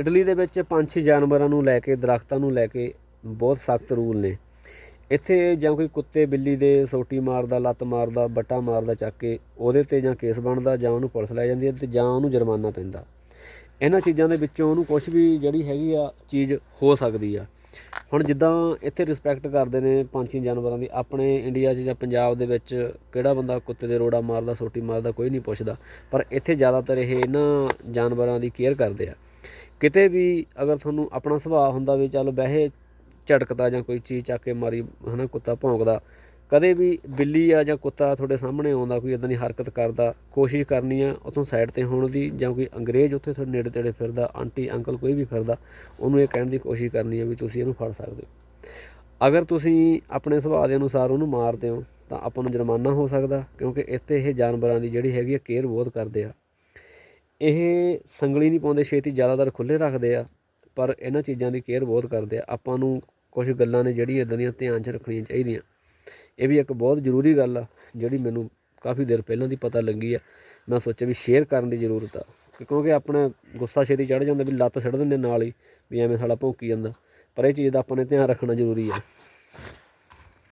Italy ਦੇ ਵਿੱਚ ਪੰਛੀ ਜਾਨਵਰਾਂ ਨੂੰ ਲੈ ਕੇ, ਦਰਖਤਾਂ ਨੂੰ ਲੈ ਕੇ ਬਹੁਤ ਸਖਤ ਰੂਲ ਨੇ। ਇੱਥੇ ਜਾਂ ਕੋਈ ਕੁੱਤੇ ਬਿੱਲੀ ਦੇ ਸੋਟੀ ਮਾਰਦਾ, ਲੱਤ ਮਾਰਦਾ, ਬੱਟਾ ਮਾਰਦਾ, ਚੱਕ ਕੇ ਉਹਦੇ ਤੇ ਜਾਂ ਕੇਸ ਬਣਦਾ, ਜਾਂ ਉਹਨੂੰ ਪੁਲਿਸ ਲੈ ਜਾਂਦੀ ਹੈ ਤੇ ਜਾਂ ਉਹਨੂੰ ਜੁਰਮਾਨਾ ਪੈਂਦਾ। ਇਹਨਾਂ ਚੀਜ਼ਾਂ ਦੇ ਵਿੱਚੋਂ ਉਹਨੂੰ ਕੁਝ ਵੀ ਜਿਹੜੀ ਹੈਗੀ ਆ ਚੀਜ਼ ਹੋ ਸਕਦੀ ਆ। ਹੁਣ ਜਿੱਦਾਂ ਇੱਥੇ ਰਿਸਪੈਕਟ ਕਰਦੇ ਨੇ ਪੰਛੀ ਜਾਨਵਰਾਂ ਦੀ, ਆਪਣੇ ਇੰਡੀਆ 'ਚ ਜਾਂ ਪੰਜਾਬ ਦੇ ਵਿੱਚ ਕਿਹੜਾ ਬੰਦਾ ਕੁੱਤੇ ਦੇ ਰੋੜਾ ਮਾਰਦਾ, ਸੋਟੀ ਮਾਰਦਾ, ਕੋਈ ਨਹੀਂ ਪੁੱਛਦਾ। ਪਰ ਇੱਥੇ ਜ਼ਿਆਦਾਤਰ ਇਹ ਇਹਨਾਂ ਜਾਨਵਰਾਂ ਦੀ ਕੇਅਰ ਕਰਦੇ ਆ। ਕਿਤੇ ਵੀ ਅਗਰ ਤੁਹਾਨੂੰ ਆਪਣਾ ਸੁਭਾਅ ਹੁੰਦਾ ਵੀ ਚੱਲ ਵੈਸੇ ਝਟਕਦਾ ਜਾਂ ਕੋਈ ਚੀਜ਼ ਚੱਕ ਕੇ ਮਾਰੀ, ਹਨਾ, ਕੁੱਤਾ ਭੌਂਕਦਾ, ਕਦੇ ਵੀ ਬਿੱਲੀ ਆ ਜਾਂ ਕੁੱਤਾ ਤੁਹਾਡੇ ਸਾਹਮਣੇ ਆਉਂਦਾ, ਕੋਈ ਇਦਾਂ ਦੀ ਹਰਕਤ ਕਰਦਾ, ਕੋਸ਼ਿਸ਼ ਕਰਨੀ ਆ ਉਥੋਂ ਸਾਈਡ ਤੇ ਹੋਣ ਦੀ ਜਾਂ ਕੋਈ ਅੰਗਰੇਜ਼ ਉੱਥੇ ਤੁਹਾਡੇ ਨੇੜੇ ਤੇੜੇ ਫਿਰਦਾ, ਆਂਟੀ, ਅੰਕਲ ਕੋਈ ਵੀ ਫਿਰਦਾ, ਉਹਨੂੰ ਇਹ ਕਹਿਣ ਦੀ ਕੋਸ਼ਿਸ਼ ਕਰਨੀ ਆ ਵੀ ਤੁਸੀਂ ਇਹਨੂੰ ਫੜ ਸਕਦੇ ਹੋ। ਅਗਰ ਤੁਸੀਂ ਆਪਣੇ ਸੁਭਾਅ ਦੇ ਅਨੁਸਾਰ ਉਹਨੂੰ ਮਾਰਦੇ ਹੋ, ਤਾਂ ਆਪਾਂ ਨੂੰ ਜੁਰਮਾਨਾ ਹੋ ਸਕਦਾ ਕਿਉਂਕਿ ਇੱਥੇ ਇਹ ਜਾਨਵਰਾਂ ਦੀ ਜਿਹੜੀ ਹੈਗੀ ਆ ਕੇਅਰ ਬਹੁਤ ਕਰਦੇ ਆ। ਇਹ ਸੰਗਲੀ ਨਹੀਂ ਪਾਉਂਦੇ, ਛੇਤੀ ਜ਼ਿਆਦਾਤਰ ਖੁੱਲੇ ਰੱਖਦੇ ਆ, ਪਰ ਇਹਨਾਂ ਚੀਜ਼ਾਂ ਦੀ ਕੇਅਰ ਬਹੁਤ ਕਰਦੇ ਆ। ਆਪਾਂ ਨੂੰ ਕੁਝ ਗੱਲਾਂ ਨੇ ਜਿਹੜੀਆਂ ਇਦਾਂ ਦੀਆਂ ਧਿਆਨ 'ਚ ਰੱਖਣੀਆਂ ਚਾਹੀਦੀਆਂ। ਇਹ ਵੀ ਇੱਕ ਬਹੁਤ ਜ਼ਰੂਰੀ ਗੱਲ ਆ, ਜਿਹੜੀ ਮੈਨੂੰ ਕਾਫੀ ਦੇਰ ਪਹਿਲਾਂ ਦੀ ਪਤਾ ਲੱਗੀ ਆ। ਮੈਂ ਸੋਚਿਆ ਵੀ ਸ਼ੇਅਰ ਕਰਨ ਦੀ ਜ਼ਰੂਰਤ ਆ ਕਿਉਂਕਿ ਆਪਣਾ ਗੁੱਸਾ ਛੇਤੀ ਚੜ ਜਾਂਦਾ ਵੀ ਲੱਤ ਛੱਡ ਦਿੰਦੇ ਨਾਲ ਹੀ, ਵੀ ਐਵੇਂ ਸਾਡਾ ਭੌਂਕੀ ਜਾਂਦਾ। ਪਰ ਇਹ ਚੀਜ਼ ਦਾ ਆਪਾਂ ਨੇ ਧਿਆਨ ਰੱਖਣਾ ਜ਼ਰੂਰੀ ਆ।